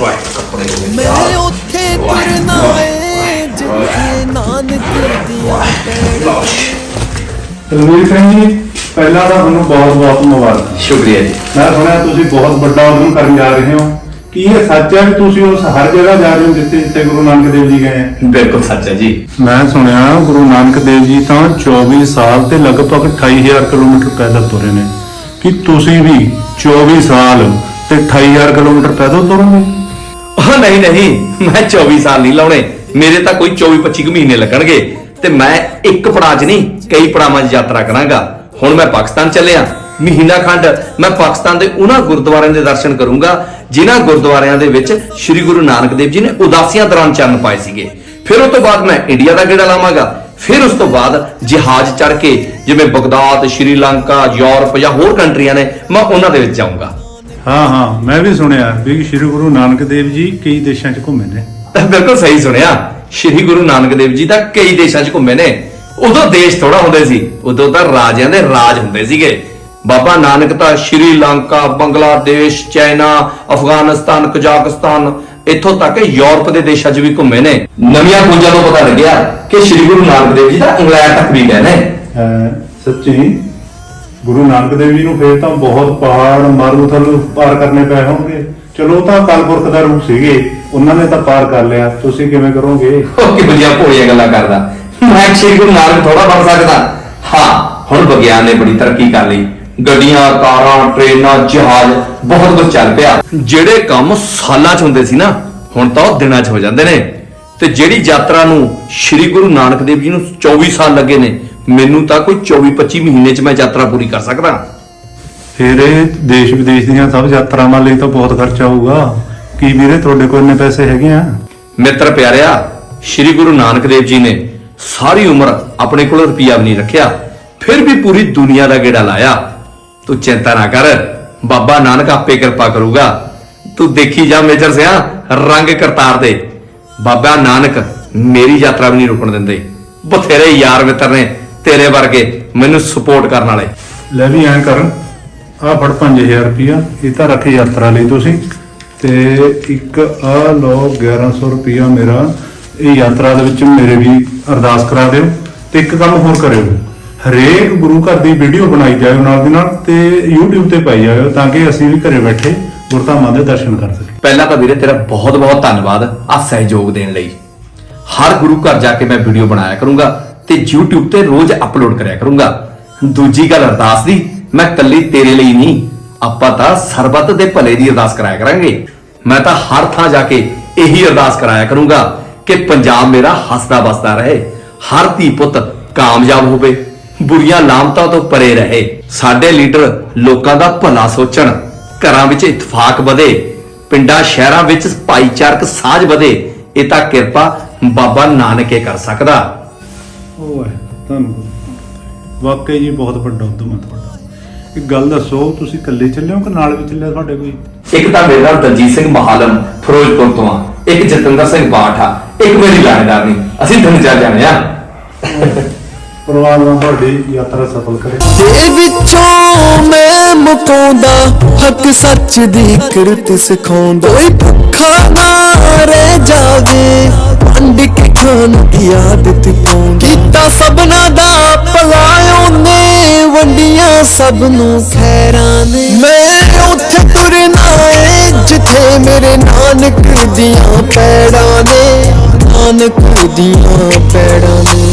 ਵਾਹ ਕੱਪੜੇ ਹੋ ਗਏ ਮੈਂ ਉੱਥੇ ਤੁਰਨਾ ਏ ਜਿੱਥੇ ਨਾਨਕ ਦੀਆਂ ਪੈੜਾਂ ਤਲਵੀਰ ਸਿੰਘ ਜੀ ਪਹਿਲਾਂ ਤਾਂ ਤੁਹਾਨੂੰ ਬਹੁਤ ਬਹੁਤ ਮੁਬਾਰਕ। ਸ਼ੁਕਰੀਆ ਜੀ। ਮੈਂ ਸੁਣਿਆ ਤੁਸੀਂ ਬਹੁਤ ਵੱਡਾ ਉਦਮ ਕਰਨ ਜਾ ਰਹੇ ਹੋ। ਕੀ ਇਹ ਸੱਚ ਹੈ ਕਿ ਤੁਸੀਂ ਉਸ ਹਰ ਜਗ੍ਹਾ ਜਾ ਰਹੇ ਹੋ ਜਿੱਥੇ ਜਿੱਥੇ ਗੁਰੂ ਨਾਨਕ ਦੇਵ ਜੀ ਗਏ ਹੈ? ਬਿਲਕੁਲ ਸੱਚ ਹੈ ਜੀ। ਮੈਂ ਸੁਣਿਆ ਗੁਰੂ ਨਾਨਕ ਦੇਵ ਜੀ ਤਾਂ 24 ਸਾਲ ਤੇ ਲਗਭਗ 28000 ਕਿਲੋਮੀਟਰ ਪੈਦਲ ਤੁਰੇ ਨੇ। ਕਿ ਤੁਸੀਂ ਵੀ 24 ਸਾਲ ਤੇ 28000 ਕਿਲੋਮੀਟਰ ਪੈਦਲ ਤੁਰੋਗੇ? ਨਹੀਂ ਨਹੀਂ। ਮੈਂ 24 ਸਾਲ ਨਹੀਂ ਲਾਉਣੇ। ਮੇਰੇ ਤਾਂ ਕੋਈ 24 25 ਕੁ ਮਹੀਨੇ ਲੱਗਣਗੇ। ਤੇ ਮੈਂ ਇੱਕ ਪੜਾਅ 'ਚ ਨਹੀਂ, ਕਈ ਪੜਾਵਾਂ 'ਚ ਯਾਤਰਾ ਕਰਾਂਗਾ। ਹੁਣ ਮੈਂ ਪਾਕਿਸਤਾਨ ਚੱਲਿਆ। ਮਹੀਨਾ ਖੰਡ ਮੈਂ ਪਾਕਿਸਤਾਨ ਦੇ ਉਹਨਾਂ ਗੁਰਦੁਆਰਿਆਂ ਦੇ ਦਰਸ਼ਨ ਕਰੂੰਗਾ, ਜਿਨ੍ਹਾਂ ਗੁਰਦੁਆਰਿਆਂ ਦੇ ਵਿੱਚ ਸ੍ਰੀ ਗੁਰੂ ਨਾਨਕ ਦੇਵ ਜੀ ਨੇ ਉਦਾਸੀਆਂ ਦੌਰਾਨ ਚਰਨ ਪਾਏ ਸੀਗੇ। ਫਿਰ ਉਸ ਤੋਂ ਬਾਅਦ ਮੈਂ ਇੰਡੀਆ ਦਾ ਗੇੜਾ ਲਾਵਾਂਗਾ। ਫਿਰ ਉਸ ਤੋਂ ਬਾਅਦ ਜਹਾਜ਼ ਚੜ੍ਹ ਕੇ ਜਿਵੇਂ ਬਗਦਾਦ ਸ਼੍ਰੀਲੰਕਾ ਯੂਰਪ ਜਾਂ ਹੋਰ ਕੰਟਰੀਆਂ ਨੇ, ਮੈਂ ਉਹਨਾਂ ਦੇ ਵਿੱਚ ਜਾਊਂਗਾ। ਹਾਂ ਹਾਂ ਮੈਂ ਵੀ ਸੁਣਿਆ ਵੀ ਸ੍ਰੀ ਗੁਰੂ ਨਾਨਕ ਦੇਵ ਜੀ ਕਈ ਦੇਸ਼ਾਂ 'ਚ ਘੁੰਮੇ ਨੇ। ਬਿਲਕੁਲ ਸਹੀ ਸੁਣਿਆ। ਸ਼੍ਰੀ ਗੁਰੂ ਨਾਨਕ ਦੇਵ ਜੀ ਤਾਂ ਕਈ ਦੇਸ਼ਾਂ 'ਚ ਘੁੰਮੇ ਨੇ। ਉਦੋਂ ਦੇਸ਼ ਥੋੜਾ ਹੁੰਦੇ ਸੀ ਉਦੋਂ ਤਾਂ ਰਾਜਿਆਂ ਦੇ ਰਾਜ ਹੁੰਦੇ ਸੀਗੇ। ਬਾਬਾ ਨਾਨਕ ਤਾਂ ਸ਼੍ਰੀਲੰਕਾ ਬੰਗਲਾਦੇਸ਼ ਚਾਈਨਾ ਅਫਗਾਨਿਸਤਾਨ ਕਜ਼ਾਕਿਸਤਾਨ ਇੱਥੋਂ ਤੱਕ ਯੂਰਪ ਦੇ ਦੇਸ਼ਾਂ 'ਚ ਵੀ ਘੁੰਮੇ ਨੇ। ਨਵੀਆਂ ਖੋਜਾਂ ਤੋਂ ਪਤਾ ਲੱਗਿਆ ਕਿ ਸ਼੍ਰੀ ਗੁਰੂ ਨਾਨਕ ਦੇਵ ਜੀ ਤਾਂ ਇੰਗਲੈਂਡ ਤੱਕ ਵੀ ਗਏ ਨੇ। ਸੱਚੀ? ਗੁਰੂ ਨਾਨਕ ਦੇਵ ਜੀ ਨੂੰ ਫੇਰ ਤਾਂ ਬਹੁਤ ਪਹਾੜ, ਮਾਰੂਥਲ ਪਾਰ ਕਰਨੇ ਪਏ ਹੋਣਗੇ। ਚਲੋ ਤਾਂ ਕਲਪੁਰਖ ਦਾ ਰੂਪ ਸੀਗੇ। ਉਹਨਾਂ ਨੇ ਤਾਂ ਪਾਰ ਕਰ ਲਿਆ। ਤੁਸੀਂ ਕਿਵੇਂ ਕਰੋਗੇ? ਉਹ ਕਿਹੋ ਜਿਹੀਆਂ ਭੋਲੀਆਂ ਗੱਲਾਂ ਕਰਦਾ। ਮੈਂ ਸ਼੍ਰੀ ਗੁਰੂ ਨਾਨਕ ਥੋੜਾ ਬਣ ਸਕਦਾ। ਹਾਂ, ਹੁਣ ਵਿਗਿਆਨ ਨੇ ਬੜੀ ਤਰੱਕੀ ਕਰ ਲਈ। ਗੱਡੀਆਂ, ਕਾਰਾਂ, ਟ੍ਰੇਨਾਂ, ਜਹਾਜ਼, ਬਹੁਤ ਕੁਝ ਚੱਲ ਪਿਆ। ਜਿਹੜੇ ਕੰਮ ਸਾਲਾਂ 'ਚ ਹੁੰਦੇ ਸੀ ਨਾ, ਹੁਣ ਤਾਂ ਉਹ ਦਿਨਾਂ 'ਚ ਹੋ ਜਾਂਦੇ ਨੇ। ਤੇ ਜਿਹੜੀ ਯਾਤਰਾ ਨੂੰ ਸ਼੍ਰੀ ਗੁਰੂ ਨਾਨਕ ਦੇਵ ਜੀ ਨੂੰ 24 ਸਾਲ ਲੱਗੇ ਨੇ ਮੈਨੂੰ ਤਾਂ ਕੋਈ 24 25 ਮਹੀਨੇ 'ਚ ਮੈਂ ਯਾਤਰਾ ਪੂਰੀ ਕਰ ਸਕਦਾ। ਫਿਰ ਇਹ ਦੇਸ਼ ਵਿਦੇਸ਼ ਦੀਆਂ ਸਭ ਯਾਤਰਾਵਾਂ ਲਈ ਤਾਂ ਬਹੁਤ ਖਰਚਾ ਹੋਊਗਾ। ਕੀ ਵੀਰੇ ਤੁਹਾਡੇ ਕੋਲ ਇੰਨੇ ਪੈਸੇ ਹੈਗੇ ਆ? ਮਿੱਤਰ ਪਿਆਰਿਆ ਸ਼੍ਰੀ ਗੁਰੂ ਨਾਨਕ ਦੇਵ ਜੀ ਨੇ ਸਾਰੀ ਉਮਰ ਆਪਣੇ ਕੋਲ ਰੁਪਿਆ ਵੀ ਨਹੀਂ ਰੱਖਿਆ ਫਿਰ ਵੀ ਪੂਰੀ ਦੁਨੀਆ ਦਾ ਗੇੜਾ ਲਾਇਆ। ਤੂੰ ਚਿੰਤਾ ਨਾ ਕਰ ਬਾਬਾ ਨਾਨਕ ਆਪੇ ਕਿਰਪਾ ਕਰੂਗਾ। ਤੂੰ ਦੇਖੀ ਜਾ ਮੇਜਰ ਸਿਆ ਰੰਗ ਕਰਤਾਰ ਦੇ ਬਾਬਾ ਨਾਨਕ ਮੇਰੀ ਯਾਤਰਾ ਵੀ ਨਹੀਂ ਰੁਕਣ ਦਿੰਦੇ। ਬਥੇਰੇ ਯਾਰ ਮਿੱਤਰ ਨੇ ਤੇਰੇ ਵਰਗੇ ਮੈਨੂੰ ਸਪੋਰਟ ਕਰਨ ਵਾਲੇ। ਲੈ ਵੀ ਐਂ ਕਰ ਆ ਫੜ 5000 ਰੁਪਿਆ ਇਹ ਤਾਂ ਰੱਖ ਯਾਤਰਾ ਲਈ ਤੁਸੀਂ। ਤੇ ਇੱਕ ਆ ਲਓ 1100 ਰੁਪਿਆ ਮੇਰਾ ਇਹ ਯਾਤਰਾ ਦੇ ਵਿੱਚ ਮੇਰੇ ਵੀ ਅਰਦਾਸ ਕਰਾ ਦਿਓ। ਤੇ ਇੱਕ ਕੰਮ ਹੋਰ ਕਰਿਓ ਹਰੇਕ ਗੁਰੂ ਘਰ ਦੀ ਵੀਡੀਓ ਬਣਾਈ ਜਾਇਓ ਨਾਲ ਦੀ ਨਾਲ ਤੇ YouTube ਤੇ ਪਾਈ ਜਾਇਓ ਤਾਂ ਕਿ ਅਸੀਂ ਵੀ ਘਰੇ ਬੈਠੇ ਗੁਰਧਾਮਾਂ ਦੇ ਦਰਸ਼ਨ ਕਰ ਸਕੀਏ। ਪਹਿਲਾਂ ਤਾਂ ਵੀਰੇ ਤੇਰਾ ਬਹੁਤ ਬਹੁਤ ਧੰਨਵਾਦ ਆ ਸਹਿਯੋਗ ਦੇਣ ਲਈ। ਹਰ ਗੁਰੂ ਘਰ ਜਾ ਕੇ ਮੈਂ ਵੀਡੀਓ ਬਣਾਇਆ ਕਰੂੰਗਾ। ਤੇ YouTube ਤੇ ਰੋਜ਼ ਅਪਲੋਡ ਕਰਿਆ ਕਰੂੰਗਾ। ਦੂਜੀ ਗੱਲ ਅਰਦਾਸ ਦੀ, ਮੈਂ ਕੱਲੀ ਤੇਰੇ ਲਈ ਨਹੀਂ, ਆਪਾਂ ਤਾਂ ਸਰਬੱਤ ਦੇ ਭਲੇ ਦੀ ਅਰਦਾਸ ਕਰਾਇਆ ਕਰਾਂਗੇ। ਮੈਂ ਤਾਂ ਹਰ ਥਾਂ ਜਾ ਕੇ ਇਹੀ ਅਰਦਾਸ ਕਰਾਇਆ ਕਰੂੰਗਾ ਕਿ ਪੰਜਾਬ ਮੇਰਾ ਹੱਸਦਾ ਵਸਦਾ ਰਹੇ, ਹਰ ਧੀ ਪੁੱਤ ਕਾਮਯਾਬ ਹੋਵੇ, ਬੁਰੀਆਂ ਲਾਮਤਾਂ ਤੋਂ ਪਰੇ ਰਹੇ। ਸਾਡੇ ਲੀਡਰ ਲੋਕਾਂ ਦਾ ਭਲਾ ਸੋਚਣ, ਘਰਾਂ ਵਿੱਚ ਇਤਫਾਕ ਵਧੇ, ਪਿੰਡਾਂ ਸ਼ਹਿਰਾਂ ਵਿੱਚ ਭਾਈਚਾਰਕ ਸਾਂਝ ਵਧੇ, ਇਹ ਤਾਂ ਕਿਰਪਾ ਬਾਬਾ ਨਾਨਕੇ ਕਰ ਸਕਦਾ। ਉਹ ਹੈ ਧੰਨਵਾਦ ਵਾਕਈ ਜੀ ਬਹੁਤ ਵੱਡਾ ਉਦਮ ਹੈ ਤੁਹਾਡਾ। ਇੱਕ ਗੱਲ ਦੱਸੋ ਤੁਸੀਂ ਇਕੱਲੇ ਚੱਲੇ ਹੋ ਕਿ ਨਾਲ ਵੀ ਚੱਲਿਆ ਤੁਹਾਡੇ ਕੋਈ? ਇੱਕ ਤਾਂ ਮੇਰੇ ਦਲਜੀਤ ਸਿੰਘ ਮਹਾਲਮ ਫਿਰੋਜ਼ਪੁਰ ਤੋਂ ਆ। ਇੱਕ ਜਤਿੰਦਰ ਸਿੰਘ ਬਾਠ ਆ। ਇੱਕ ਮੇਰੀ ਲਾਣੇਦਾਰਨੀ ਅਸੀਂ ਤਿੰਨ ਚਾਰ ਜਾਣੇ ਆ। ਪਰਮਾਤਮਾ ਤੁਹਾਡੀ ਯਾਤਰਾ ਸਫਲ ਕਰੇ। ਦੇ ਵਿੱਚੋਂ ਮੈਂ ਮੁਕਾਉਂਦਾ ਹੱਕ ਸੱਚ ਦੀ ਕਿਰਤ ਸਿਖਾਉਂਦਾ। ਕੋਈ ਭੁੱਖਾ ਨਾ ਰਹਿ ਜਾਵੇ। ਵੰਡ ਕੇ ਖਾਣ ਦੀ ਆਦਤ ਪਾਉਂਦਾ। ਸਭਨਾ ਦਾ ਭਲਾ ਉਹਨੇ ਵੰਡੀਆਂ ਸਭ ਨੂੰ ਖੈਰਾਂ ਨੇ। ਮੈਂ ਉੱਥੇ ਤੁਰਨਾ ਏ, ਜਿੱਥੇ ਮੇਰੇ ਨਾਨਕ ਦੀਆਂ ਪੈੜਾਂ ਨੇ। ਨਾਨਕ ਦੀਆਂ ਪੈੜਾਂ ਨੇ।